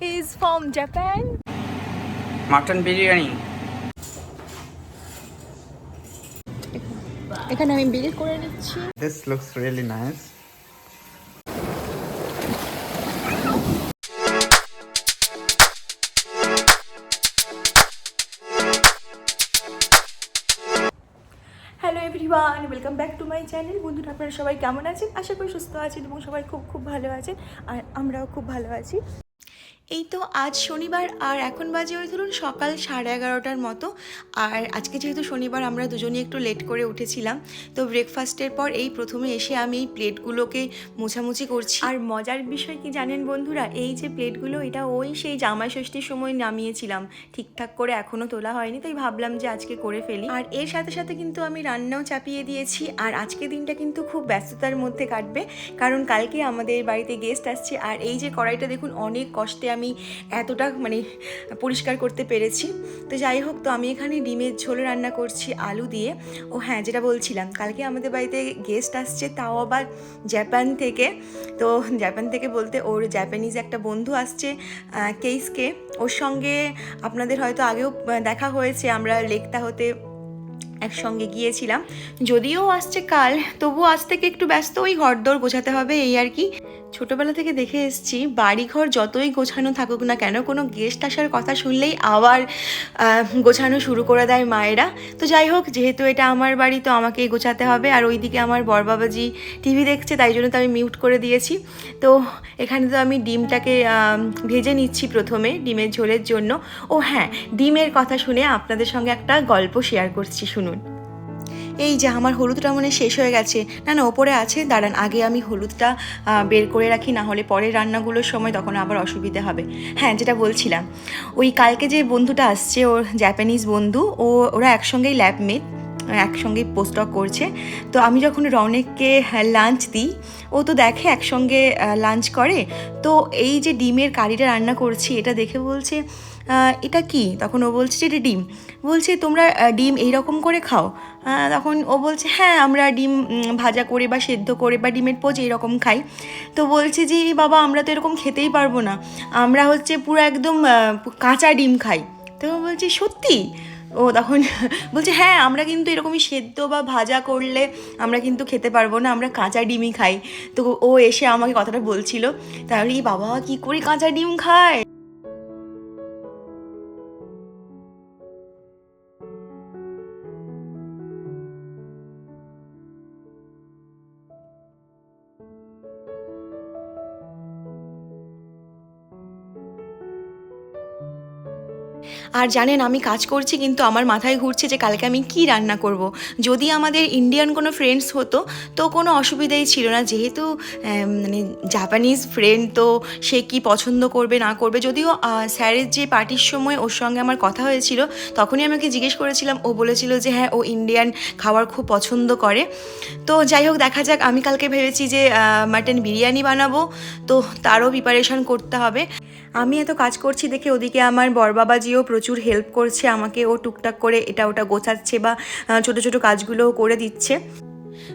is from Japan. Mutton biryani এখানে আমি bill করে নিচ্ছি। This looks really nice hello everyone welcome back to my channel বন্ধুরা আপনারা সবাই কেমন আছেন? আশা করি সুস্থ আছেন এবং সবাই খুব খুব ভালো আছেন। আর আমরাও খুব ভালো আছি। এই তো আজ শনিবার আর এখন বাজে ওই ধরুন সকাল সাড়ে এগারোটার মতো। আর আজকে যেহেতু শনিবার আমরা দুজনেই একটু লেট করে উঠেছিলাম। তো ব্রেকফাস্টের পর এই প্রথমে এসে আমি এই প্লেটগুলোকে মোছামুছি করছি। আর মজার বিষয় কি জানেন বন্ধুরা? এই যে প্লেটগুলো এটা ওই সেই জামাই ষষ্ঠীর সময় নামিয়েছিলাম। ঠিকঠাক করে এখনও তোলা হয়নি তাই ভাবলাম যে আজকে করে ফেলি। আর এর সাথে সাথে কিন্তু আমি রান্নাও চাপিয়ে দিয়েছি। আর আজকে দিনটা কিন্তু খুব ব্যস্ততার মধ্যে কাটবে। কারণ কালকে আমাদের বাড়িতে গেস্ট আসছে। আর এই যে কড়াইটা দেখুন অনেক কষ্টে আমি এতটা মানে পরিষ্কার করতে পেরেছি। তো যাই হোক, তো আমি এখানে ডিমের ঝোল রান্না করছি, আলু দিয়ে। ও হ্যাঁ যেটা বলছিলাম, কালকে আমাদের বাড়িতে গেস্ট আসছে, তাও আবার জাপান থেকে। তো জাপান থেকে বলতে ওর জাপানিজ একটা বন্ধু আসছে কেইসকে ওর সঙ্গে আপনাদের হয়তো আগেও দেখা হয়েছে, আমরা লেকটা হতে একসঙ্গে গিয়েছিলাম। যদিও আসছে কাল তবু আজ থেকে একটু ব্যস্ত, ওই ঘরদোর গোছাতে হবে, এই আর কি। ছোটবেলা থেকে দেখে এসেছি, বাড়িঘর যতই গোছানো থাকুক না কেন, কোনো গেস্ট আসার কথা শুনলেই আবার গোছানো শুরু করে দেয় মায়েরা। তো যাই হোক, যেহেতু এটা আমার বাড়ি, তো আমাকেই গোছাতে হবে। আর ওইদিকে আমার বরবাবাজি টিভি দেখছে, তাই জন্য তো আমি মিউট করে দিয়েছি। তো এখানে তো আমি ডিমটাকে ভেজে নিচ্ছি প্রথমে, ডিমের ঝোলের জন্য। ও হ্যাঁ ডিমের কথা শুনে আপনাদের সঙ্গে একটা গল্প শেয়ার করছি, শুনুন। এই যে আমার হলুদটা মনে শেষ হয়ে গেছে। না না, ওপরে আছে, দাঁড়ান, আগে আমি হলুদটা বের করে রাখি, না হলে পরের রান্নাগুলোর সময় তখন আবার অসুবিধা হবে। হ্যাঁ যেটা বলছিলাম, ওই কালকে যে বন্ধুটা আসছে, ওর জাপানিজ বন্ধু, ও, ওরা একসঙ্গেই ল্যাবমেট একসঙ্গেই পোস্টক করছে। তো আমি যখন রনেককে লাঞ্চ দিই, ও তো দেখে একসঙ্গে লাঞ্চ করে। তো এই যে ডিমের কারিটা রান্না করছি, এটা দেখে বলছে এটা কি? তখন ও বলছে, এটা ডিম। বলছে, তোমরা ডিম এইরকম করে খাও। তখন ও বলছে হ্যাঁ আমরা ডিম ভাজা করে বা সেদ্ধ করে বা ডিমের পোচ এরকম খাই। তো বলছে যে বাবা, আমরা তো এরকম খেতেই পারব না। আমরা হচ্ছে পুরো একদম কাঁচা ডিম খাই। তো বলছে, সত্যি? ও তখন বলছে হ্যাঁ আমরা কিন্তু এরকমই সেদ্ধ বা ভাজা করলে আমরা কিন্তু খেতে পারব না, আমরা কাঁচা ডিমই খাই। তো ও এসে আমাকে কথাটা বলছিল, তাহলে এই বাবা কি করে কাঁচা ডিম খায়? আর জানেন, আমি কাজ করছি, কিন্তু আমার মাথায় ঘুরছে যে কালকে আমি কি রান্না করব। যদি আমাদের ইন্ডিয়ান কোনো ফ্রেন্ডস হতো, তো কোনো অসুবিধাই ছিল না। যেহেতু মানে জাপানিজ ফ্রেন্ড তো সে কি পছন্দ করবে, না করবে, যদিও স্যারের যে পার্টির সময় ওর সঙ্গে আমার কথা হয়েছিল, তখনই আমাকে জিজ্ঞেস করেছিলাম। ও বলেছিল যে হ্যাঁ ও ইন্ডিয়ান খাবার খুব পছন্দ করে। তো যাই হোক, দেখা যাক। আমি কালকে ভেবেছি যে মাটন বিরিয়ানি বানাবো, তো তারও প্রিপারেশন করতে হবে। আমি এত কাজ করছি দেখে ওদিকে আমার বর বরবাবাজিও প্রচুর হেল্প করছে আমাকে, ও টুকটাক করে এটা ওটা গোছাচ্ছে বা ছোট ছোট কাজগুলোও করে দিচ্ছে।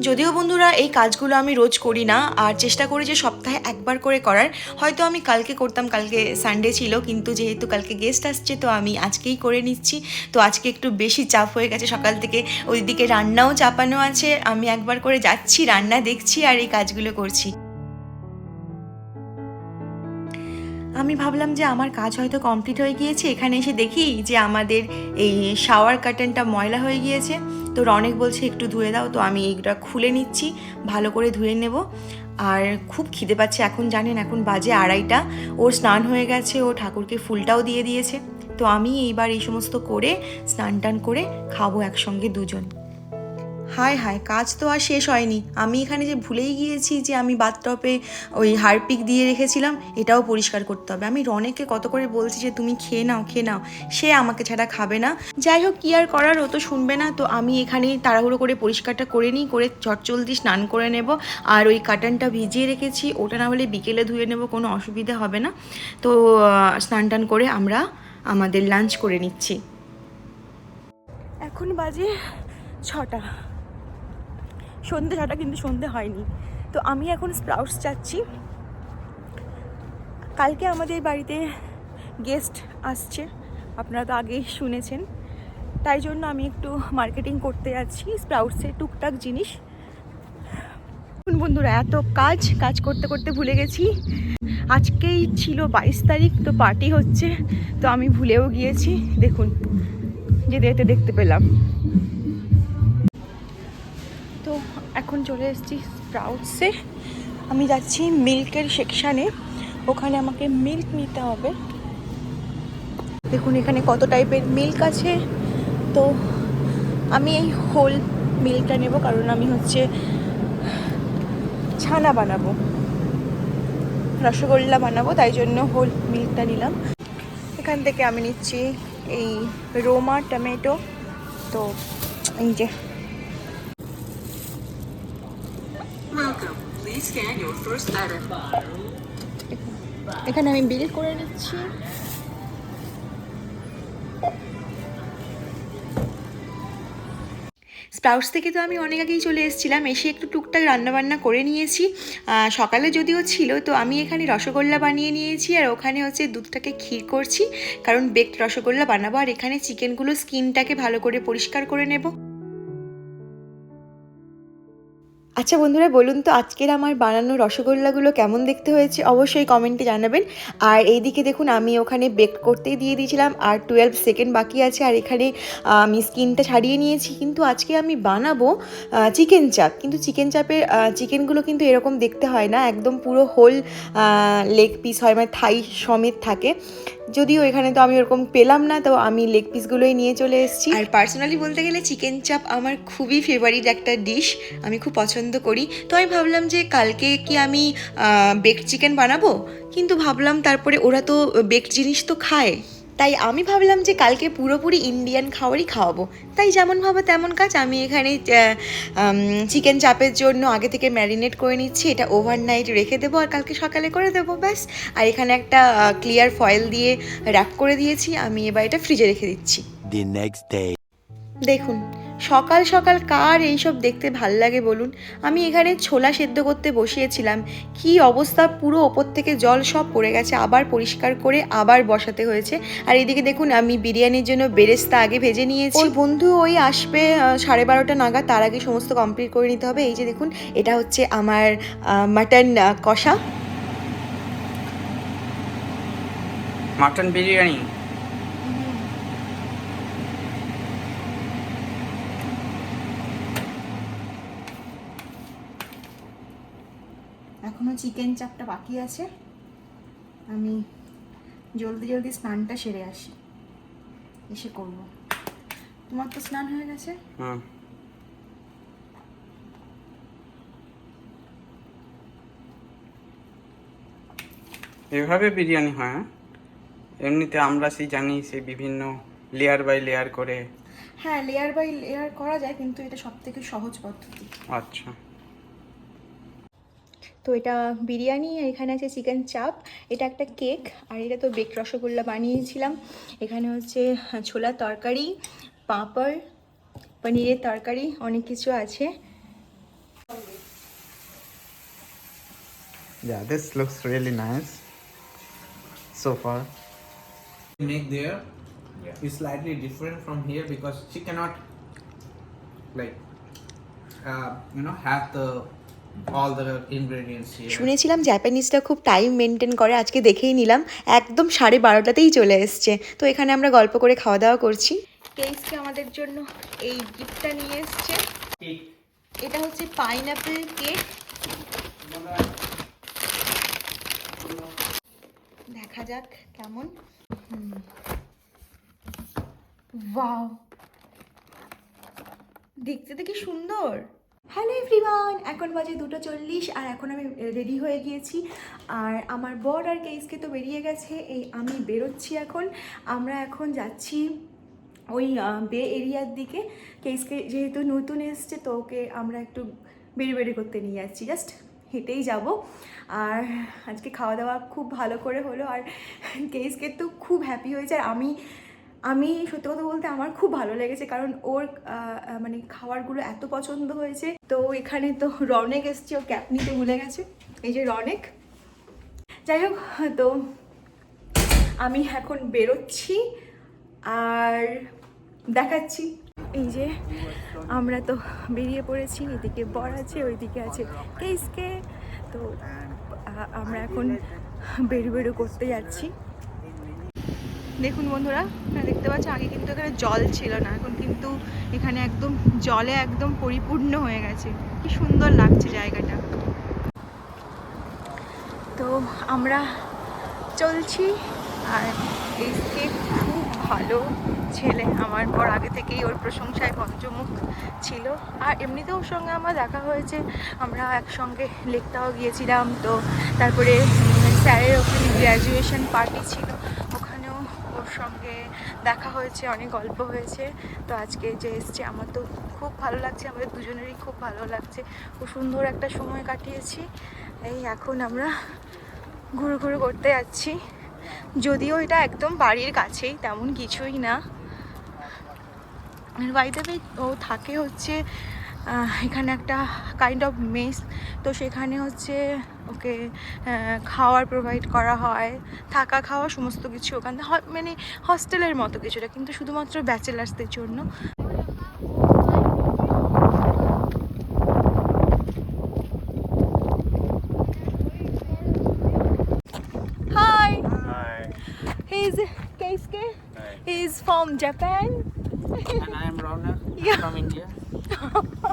যদিও বন্ধুরা এই কাজগুলো আমি রোজ করি না, আর চেষ্টা করি যে সপ্তাহে একবার করে করার। হয়তো আমি কালকে করতাম, কালকে সানডে ছিল, কিন্তু যেহেতু কালকে গেস্ট আসছে, তো আমি আজকেই করে নিচ্ছি। তো আজকে একটু বেশি চাপ হয়ে গেছে, সকাল থেকে ওইদিকে রান্নাও চাপানো আছে। আমি একবার করে যাচ্ছি, রান্না দেখছি আর এই কাজগুলো করছি। আমি ভাবলাম যে আমার কাজ হয়তো কমপ্লিট হয়ে গিয়েছে। এখানে এসে দেখি যে আমাদের এই শাওয়ার কার্টেনটা ময়লা হয়ে গিয়েছে। তো রনেক বলছে, একটু ধুয়ে দাও। তো আমি এইটা খুলে নিচ্ছি, ভালো করে ধুয়ে নেব। আর খুব খিদে পাচ্ছে, এখন জানেন, এখন বাজে আড়াইটা। ওর স্নান হয়ে গেছে, ও ঠাকুরকে ফুলটাও দিয়ে দিয়েছে। তো আমি এইবার এই সমস্ত করে স্নান টান করে খাব একসঙ্গে দুজন। হায় হায়, কাজ তো আর শেষ হয়নি। আমি এখানে যে ভুলেই গিয়েছি যে আমি বাথটপে ওই হারপিক দিয়ে রেখেছিলাম, এটাও পরিষ্কার করতে হবে। আমি রনেককে কত করে বলছি যে, তুমি খেয়ে নাও খেয়ে নাও। সে আমাকে ছাড়া খাবে না। যাই হোক, কি আর করার, ও তো শুনবে না। তো আমি এখানে তাড়াহুড়ো করে পরিষ্কারটা করে নিই, করে চটচলদি স্নান করে নেব। আর ওই কাটানটা ভিজিয়ে রেখেছি, ওটা না হলে বিকেলে ধুয়ে নেব, কোনো অসুবিধা হবে না। তো স্নান টান করে আমরা আমাদের লাঞ্চ করে নিচ্ছি। এখন বাজে ছটা। সন্ধে ছটা কিন্তু সন্ধে হয়নি। তো আমি এখন স্প্রাউটস যাচ্ছি কালকে আমাদের বাড়িতে গেস্ট আসছে। আপনারা তো আগেই শুনেছেন। তাই জন্য আমি একটু মার্কেটিং করতে যাচ্ছি, স্প্রাউটসের টুকটাক জিনিস। বন্ধুরা, এত কাজ কাজ করতে করতে ভুলে গেছি। আজকেই ছিল বাইশ তারিখ, তো পার্টি হচ্ছে। তো আমি ভুলেও গিয়েছি। দেখুন, যেতে যেতে দেখতে পেলাম। এখন চলে এসেছি স্প্রাউটসে। আমি যাচ্ছি মিল্কের সেকশানে। ওখানে আমাকে মিল্ক নিতে হবে। দেখুন, এখানে কত টাইপের মিল্ক আছে। তো আমি এই হোল মিল্কটা নেব, কারণ আমি হচ্ছে ছানা বানাবো। রসগোল্লা বানাবো, তাই জন্য হোল মিল্কটা নিলাম। এখান থেকে আমি নিচ্ছি এই রোমা টমেটো। তো এই যে এখানে আমি বিল করে নিচ্ছি। স্প্রাউটস থেকে তো আমি অনেক আগেই চলে এসেছিলাম, এসে একটু টুকটাক রান্নাবান্না করে নিয়েছি। সকালে যদিও ছিল, তো আমি এখানে রসগোল্লা বানিয়ে নিয়েছি, আর ওখানে হচ্ছে দুধটাকে ক্ষীর করছি। কারণ বেকড রসগোল্লা বানাবো, আর এখানে চিকেনগুলো স্কিনটাকে ভালো করে পরিষ্কার করে নেব। আচ্ছা বন্ধুরা, বলুন তো আজকের আমার বানানো রসগোল্লাগুলো কেমন দেখতে হয়েছে? অবশ্যই কমেন্টে জানাবেন। আর এইদিকে দেখুন, আমি ওখানে বেক করতেই দিয়ে দিয়েছিলাম, আর টুয়েলভ সেকেন্ড বাকি আছে, আর এখানে আমি স্কিনটা ছাড়িয়ে নিয়েছি। কিন্তু আজকে আমি বানাবো চিকেন চাপ কিন্তু চিকেন চাপের চিকেনগুলো কিন্তু এরকম দেখতে হয় না, একদম পুরো হোল লেগ পিস হয় মানে থাই সমেত থাকে। যদিও এখানে তো আমি ওরকম পেলাম না, তো আমি লেগ পিসগুলোই নিয়ে চলে এসেছি। আর পার্সোনালি বলতে গেলে চিকেন চাপ আমার খুবই ফেভারিট একটা ডিশ আমি খুব পছন্দ করি। তো আমি ভাবলাম যে কালকে কি আমি বেকড চিকেন বানাবো? কিন্তু ভাবলাম তারপরে ওরা তো বেক জিনিস তো খায়। তাই আমি ভাবলাম যে কালকে পুরোপুরি ইন্ডিয়ান খাবারই খাওয়াবো। তাই যেমন ভাবো তেমন কাজ আমি এখানে চিকেন চাপের জন্য আগে থেকে ম্যারিনেট করে নিচ্ছি এটা ওভারনাইট রেখে দেবো আর কালকে সকালে করে দেবো ব্যাস। আর এখানে একটা ক্লিয়ার ফয়েল দিয়ে র্যাপ করে দিয়েছি আমি এবার এটা ফ্রিজে রেখে দিচ্ছি. দেখুন সকাল সকাল কার এইসব দেখতে ভালো লাগে বলুন? আমি এখানে ছোলা সেদ্ধ করতে বসিয়েছিলাম। কি অবস্থা? পুরো ওপর থেকে জল সব পড়ে গেছে আবার পরিষ্কার করে আবার বসাতে হয়েছে। আর এদিকে দেখুন আমি বিরিয়ানির জন্য বেরেস্তা আগে ভেজে নিয়েছি। ওই বন্ধু ওই আসবে সাড়ে বারোটা নাগাদ তার আগে সমস্ত কমপ্লিট করে নিতে হবে। এই যে দেখুন এটা হচ্ছে আমার মাটন কষা। মাটন বিরিয়ানি এখনও চিকেন চাপটা বাকি আছে। আমি জলদি জলদি স্নানটা সেরে আসি। এসে করব। তোমার তো স্নান হয়ে গেছে? হুম এভাবে বিরিয়ানি হয় হ্যাঁ? এমনিতে আমরা সেই জানি সে বিভিন্ন লেয়ার বাই লেয়ার করে হ্যাঁ লেয়ার বাই লেয়ার করা যায় কিন্তু এটা সব থেকে সহজ পদ্ধতি। আচ্ছা। তো এটা বিরিয়ানি আর এখানে আছে চিকেন চাপ এটা একটা কেক আর এটা তো বেক রসগোল্লা বানিয়েছিলাম এখানে হচ্ছে ছোলার তরকারি পাঁপড় পনিরের তরকারি অনেক কিছু আছে Yeah, this looks really nice so far. make there yeah. is slightly different from here because she cannot like uh, you know have the শুনেছিলাম জাপানিজটা খুব টাইম মেনটেন করে আজকে দেখেই নিলাম একদম সাড়ে বারোটাতেই চলে এসছে। তো এখানে আমরা গল্প করে খাওয়া দাওয়া করছি। কেসকে আমাদের জন্য এই গিফটটা নিয়ে এসছে? এটা হচ্ছে পাইনাপেল কেক দেখা যাক কেমন। ওয়াও দেখতে তো কি সুন্দর। হ্যালো এভরিওয়ান এখন বাজে দুটো চল্লিশ, আর এখন আমি রেডি হয়ে গিয়েছি। আর আমার বর আর কেসকে তো বেরিয়ে গেছে, এই আমি বেরোচ্ছি এখন। আমরা এখন যাচ্ছি ওই বে এরিয়ার দিকে। কেসকে যেহেতু নতুন এসছে, তো ওকে আমরা একটু বেরি বেরি করতে নিয়ে যাচ্ছি। জাস্ট হেঁটেই যাব। আর আজকে খাওয়া দাওয়া খুব ভালো করে হলো, আর কেসকে তো খুব হ্যাপি হয়েছে। আর আমি আমি সত্যি কথা বলতে আমার খুব ভালো লেগেছে কারণ ওর মানে খাবারগুলো এত পছন্দ হয়েছে। তো এখানে তো রনেক এসছে, ও ক্যাপ নিতে ভুলে গেছে। এই যে রনেক। যাই হোক, তো আমি এখন বেরোচ্ছি আর দেখাচ্ছি। এই যে আমরা তো বেরিয়ে পড়েছি, এদিকে বর আছে, ওইদিকে আছে কেসকে। তো আমরা এখন বেরু বেরু করতে যাচ্ছি। দেখুন বন্ধুরা দেখতে পাচ্ছ, আগে কিন্তু এখানে জল ছিল না, এখন কিন্তু এখানে একদম জলে একদম পরিপূর্ণ হয়ে গেছে। কি সুন্দর লাগছে জায়গাটা। তো আমরা চলছি, আর এসকে খুব ভালো ছেলে, আমার পর আগে থেকেই ওর প্রশংসায় পঞ্চমুখ ছিল। আর এমনিতেও ওর সঙ্গে আমার দেখা হয়েছে, আমরা একসঙ্গে লেকটাও গিয়েছিলাম, তো তারপরে স্যারের ওখানে গ্র্যাজুয়েশন পার্টি ছিল। সঙ্গে দেখা হয়েছে, অনেক গল্প হয়েছে। তো আজকে যে এসছে, আমার তো খুব ভালো লাগছে, আমাদের দুজনেরই খুব ভালো লাগছে। খুব সুন্দর একটা সময় কাটিয়েছি। এই এখন আমরা ঘুরু ঘুরু করতে যাচ্ছি। যদিও এটা একদম বাড়ির কাছেই, তেমন কিছুই না। বাড়িতে ও থাকে হচ্ছে এখানে একটা কাইন্ড অফ মেস তো সেখানে হচ্ছে ওকে খাওয়ার প্রোভাইড করা হয় থাকা খাওয়া সমস্ত কিছু ওখানে মানে হস্টেলের মতো কিছুটা কিন্তু শুধুমাত্র ব্যাচেলার্সদের জন্য Keisuke. He's from Japan. And I am Rona Yeah. from India.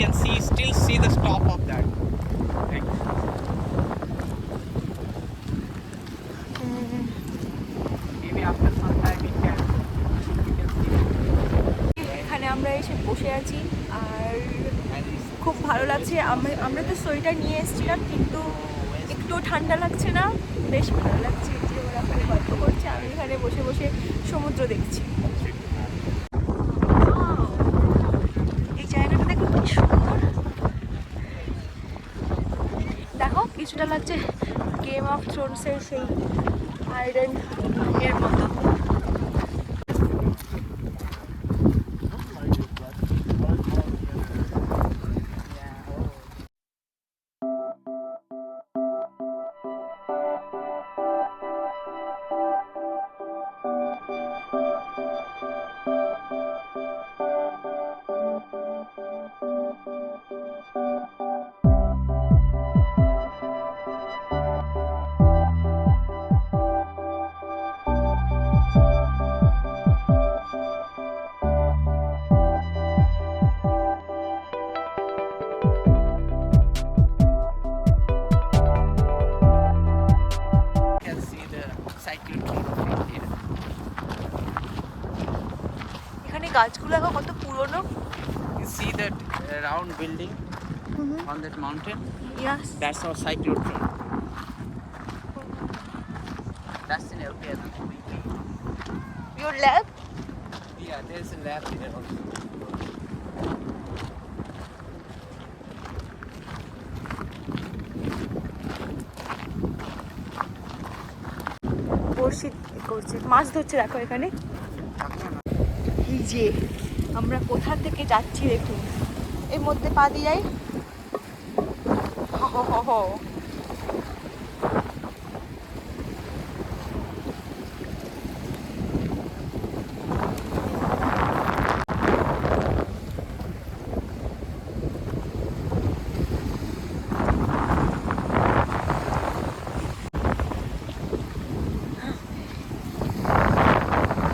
can see, still see the top of that. thing. Maybe after some time it can, you can see it. এখানে আমরা এসে বসে আছি আর খুব ভালো লাগছে আমি আমরা তো সোয়েটার নিয়ে এসেছিলাম কিন্তু একটু ঠান্ডা লাগছে না বেশ ভালো লাগছে যে ওরা গল্প করছে আমি এখানে বসে বসে সমুদ্র দেখছি এই জায়গাটা দেখো কি সুন্দর দেখো কিছুটা লাগছে গেম অফ থ্রোনসের সেই আয়রন এর মতো। the cyclotron from here. এখানে গাছগুলো এখন কত পুরনো You see that uh, round building on that mountain? Yes That's our cyclotron. That's in LPS. Your lab Yeah, there's a lab here also. মাছ ধরছে, দেখো এখানে। যে, আমরা কোথা থেকে যাচ্ছি, দেখুন। এর মধ্যে পা দিয়ে যাই। হ হ হ।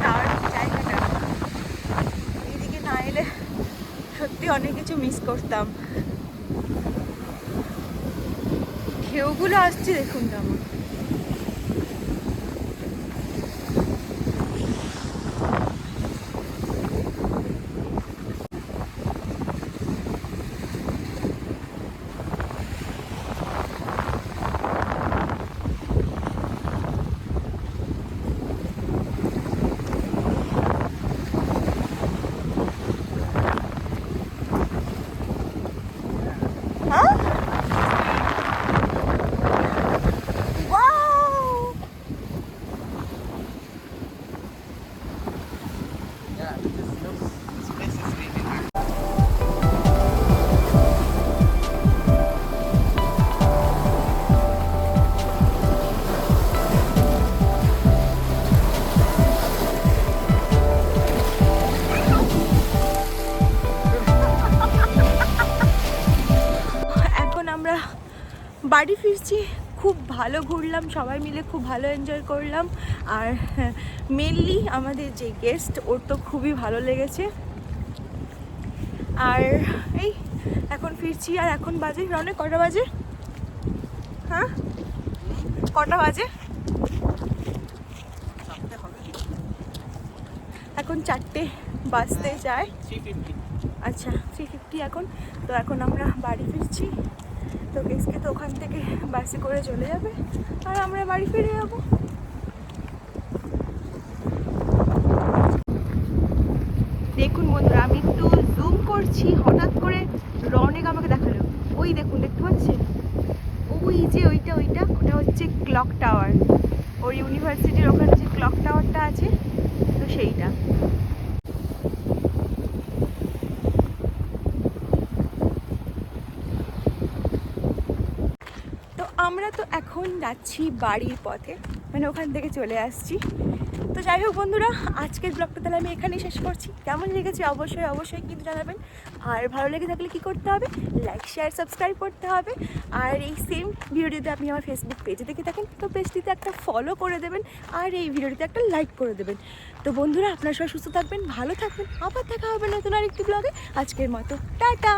দারুণ জায়গাটা এইদিকে না এলে সত্যি অনেক কিছু মিস করতাম। ঢেউগুলো আসছে দেখুন তো খুব ভালো ঘুরলাম সবাই মিলে খুব ভালো এনজয় করলাম। আর মেনলি আমাদের যে গেস্ট ওর তো খুবই ভালো লেগেছে। আর এই এখন ফিরছি আর এখন বাজে রনে কটা বাজে? হ্যাঁ? কটা বাজে? এখন চারটে বাজতে যায়। আচ্ছা থ্রি ফিফটি এখন। তো এখন আমরা বাড়ি ফিরছি। তো কেসকে তো ওখান থেকে বাসে করে চলে যাবে। আর আমরা বাড়ি ফিরে যাব। দেখুন বন্ধুরা, আমি একটু জুম করছি, হঠাৎ করে রনেক আমাকে দেখাল। ওই দেখুন, দেখতে পাচ্ছেন? ওই যে ওইটা ওইটা, ওটা হচ্ছে ক্লক টাওয়ার ওর ইউনিভার্সিটির ওখানে যে ক্লক টাওয়ারটা আছে তো সেইটা তো আমরা তো এখন যাচ্ছি বাড়ির পথে। মানে ওখান থেকে চলে আসছি। তো যাই হোক বন্ধুরা, আজকের ব্লগটা তাহলে আমি এখানেই শেষ করছি। কেমন লেগেছে অবশ্যই অবশ্যই কিন্তু জানাবেন। আর ভালো লেগে থাকলে কি করতে হবে? লাইক শেয়ার সাবস্ক্রাইব করতে হবে। আর এই সেম ভিডিওটিতে আপনি আমার ফেসবুক পেজে দেখে থাকেন, তো পেজটিতে একটা ফলো করে দেবেন। আর এই ভিডিওটিতে একটা লাইক করে দেবেন। তো বন্ধুরা, আপনারা সবাই সুস্থ থাকবেন, ভালো থাকবেন। আবার দেখা হবে নতুন আরেকটি ব্লগে আজকের মতো, টাটা!